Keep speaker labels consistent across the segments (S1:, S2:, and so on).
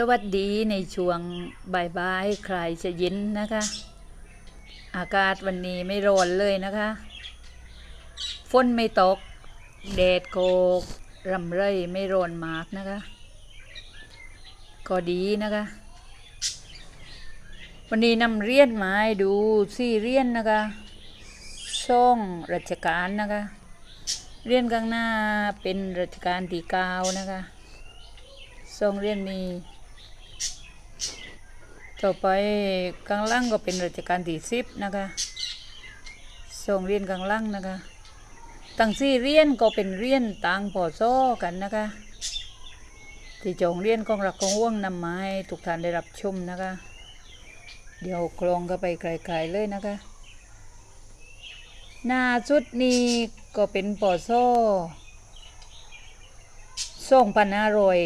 S1: สวัสดีในช่วงบ่ายๆ ใครจะเย็นนะคะ อากาศวันนี้ไม่ร้อนเลยนะคะ ฝนไม่ตก แดดโกกรำไรไม่ร้อนมากนะคะ ก็ดีนะคะ วันนี้นำเรียนมาให้ดูสี่เรียนนะคะช่องราชการนะคะ เรียนข้างหน้าเป็นรัชการที่เก้านะคะทรงเรียนมี ต่อไปข้างล่างก็เป็นรัชการที่สิบนะคะทรงเรียนข้างล่างนะคะตั้งสี่เรียนก็เป็นเรียนต่างพอโซกันนะคะ ที่จงเรียนของรักของห่วงนำมาให้ทุกท่านได้รับชมนะคะ เดี๋ยวคลองก็ไปไกลๆเลยนะคะหน้าชุดนี้ก็เป็นปอโซ่ส่งพันห้าร้อย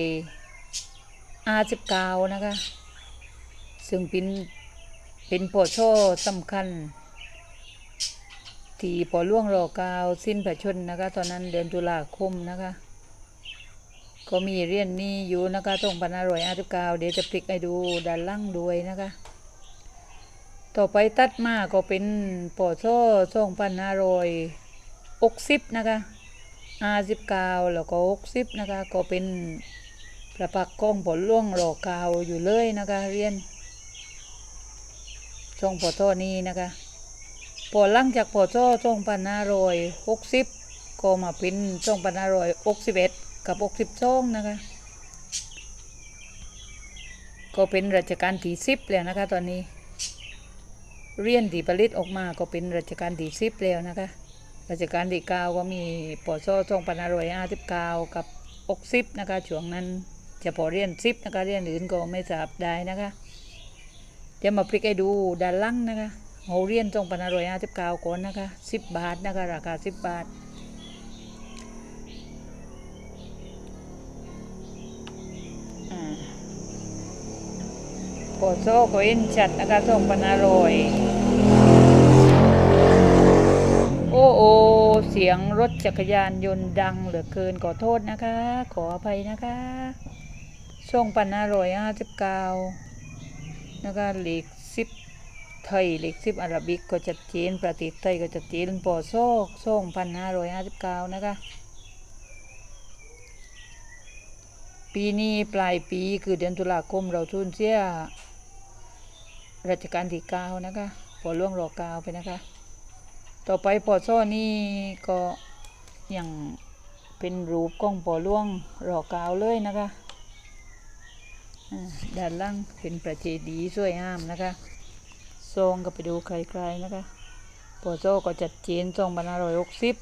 S1: อาสิบเก้านะคะ ซึ่งเป็นเป็นปอโซ่สำคัญ ที่ปอล่วงรอกาวสิ้นพระชนนะคะ ตอนนั้นเดือนตุลาคมนะคะ ก็มีเรียนนี้อยู่นะคะส่งพันห้าร้อยอาสิก้าเดี๋ยวจะพลิกให้ดูด้านล่างด้วยนะคะ ต่อไปตัดมาก็เป็นปอโซ่ส่งพันห้าร้อยอกสิบนะคะอาสิบก้าแล้วก็อกสิบนะคะ ก็เป็นประปักกล้องผลล่วงรอกาวอยู่เลยนะคะเรียน ส่องปอโซ่นี้นะคะพอหลังจากปอโซ่ส่งพันห้ารอยหกสิบก็มาเป็นส่องพันห้ารอยอกสิบเอ็ดกับอกสิบสองนะคะ ก็เป็นรัชกาลที่สิบแล้วนะคะตอนนี้ เรียนที่ผลิตออกมาก็เป็นรัชกาลที่สิบแล้วนะคะรัชกาลที่เก้าก็มีปอโซ่ทรงพันารอยห้าสิบเก้ากับอกสิบนะคะช่วงนั้นจะพอเรียนสิบนะคะเรียนอื่นก็ไม่ทราบได้นะคะ จะมาพลิกให้ดูด้านล่างนะคะเอาเรียนทรงพันารอยห้าสิบเก้าก่อนนะคะสิบบาทนะคะราคาสิบบาทอ่าโอโก็เห็นชัดนะคะส่งพันอร่อยโอ้โอเสียงรถจักรยานยนต์ดังเหลือเกินขอโทษนะคะ ขออภัยนะคะส่งพันอร่อยห้าสิบเก้า นะคะเหล็กสิบไทยเหล็กสิบอาราบิกก็จัดเจนประเทศไทยก็จัดเจนปอโซกส่งพันห้าร้อยห้าสิบเก้านะคะปีนี้ปลายปีคือเดือนตุลาคมเราสูญเสียรัชกาลที่เก้านะคะปอล่วงรอเก้าไปนะคะ ต่อไปปอโซ่นี่ก็ยังเป็นรูปกล้องปอล่วงรอเก้าเลยนะคะ ด้านล่างเป็นประเจดีสวยงามนะคะซองก็ไปดูไกลๆนะคะปอโซ่ก็จัดเจนซองพันห้าร้อยกสิบ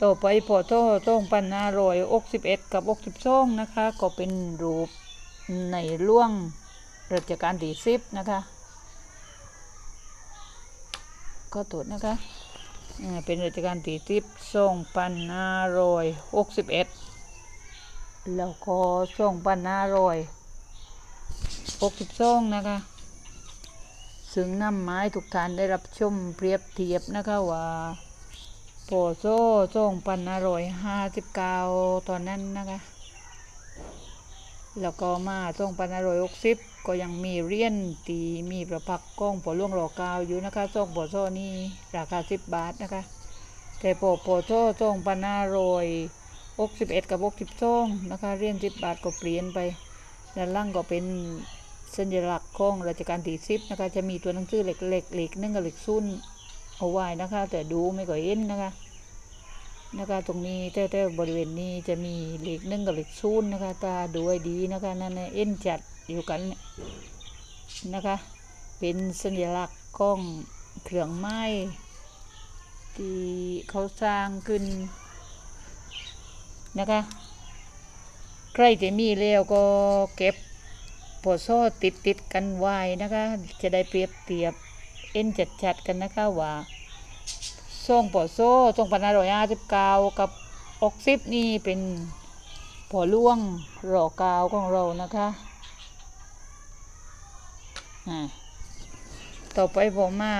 S1: ต่อไปปอโซ่ซองพันห้ารอยหกสิบเอ็ดกับหกสิบซองนะคะ ก็เป็นรูปในล่วงรัชกาลที่สิบนะคะก็ตรวจนะคะเป็นราชการที่ทิพส่งพันห้ารอยหกสิบเอ็ดแล้วก็ส่งพันห้ารอย หกสิบสองนะคะซึ่งนำไม้ทุกท่านได้รับชมเปรียบเทียบนะคะว่าโปโซ่ส่งพันห้าร้อยห้าสิบเก้าตอนนั้นนะคะ แล้วก็มาส่งพันห้าร้อยหกสิบก็ยังมีเรียญตีมีประพักกล้องปอล่วงหลอกาวอยู่นะคะส่งปอโซ่นี่ราคาสิบบาทนะคะ แต่ปอปอโซ่ส่งพันห้าร้อยหกสิบเอ็ดกับหกสิบสองนะคะเรียญสิบบาทก็เปลี่ยนไปด้านล่างก็เป็น สัญลักษณ์ของราชการที่สิบนะคะ จะมีตัวหนังสือเหล็กเหล็กเหล็กนึ่งกับเหล็กซุ่นเอาไว้นะคะ แต่ดูไม่ก่อยเห็นนะคะ นะคะ ตรงนี้แท้ๆบริเวณนี้จะมีเหล็กนึ่งกับเหล็กซูนนะคะตาดูให้ดีนะคะนั่นเอ็นจัดอยู่กันเนี่ยนะคะ เป็นสัญลักษณ์ของเครื่องไม้ที่เขาสร้างขึ้นนะคะ ใครจะมีแล้วก็เก็บ โปโซ่ติดติดกันไว้นะคะ จะได้เปรียบเทียบเอ็นจัดๆกันนะคะว่าส่งปอโซ่ส่งพันห้าร้อยห้าสิบเก้ากับอกสิบนี่เป็นปอล่วงรอกาวของเรานะคะต่อไปผมมา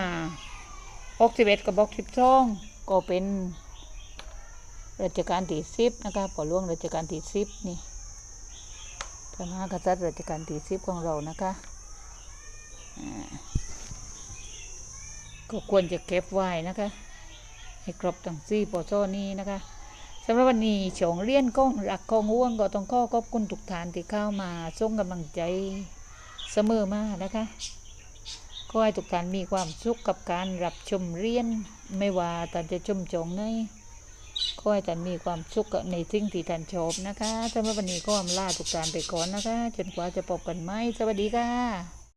S1: อกสิบเอ็ดกับอกสิบสองก็เป็นรัชกาลที่สิบนะคะปอล่วงรัชกาลที่สิบนี่ พพระมากษัตริย์รัชกาลที่สิบของเรานะคะก็ควรจะเก็บไว้นะคะ ให้ครบทั้งสี่ปอโซนี้นะคะสำหรับวันนี้ชงเรียนก้องรักก้องห่วงก็ต้องข้อขอบคุณทุกท่านที่เข้ามาส่งกำลังใจเสมอมานะคะก็ให้ทุกท่านมีความสุขกับการรับชมเรียน ไม่ว่าท่านจะชมจงไห นก็ให้ท่านมีความสุขในสิ่งที่ท่านชอบนะคะสำหรับวันนี้ก็อำลาทุกท่านไปก่อนนะคะ จนกว่าจะพบกันไหมสวัสดีค่ะ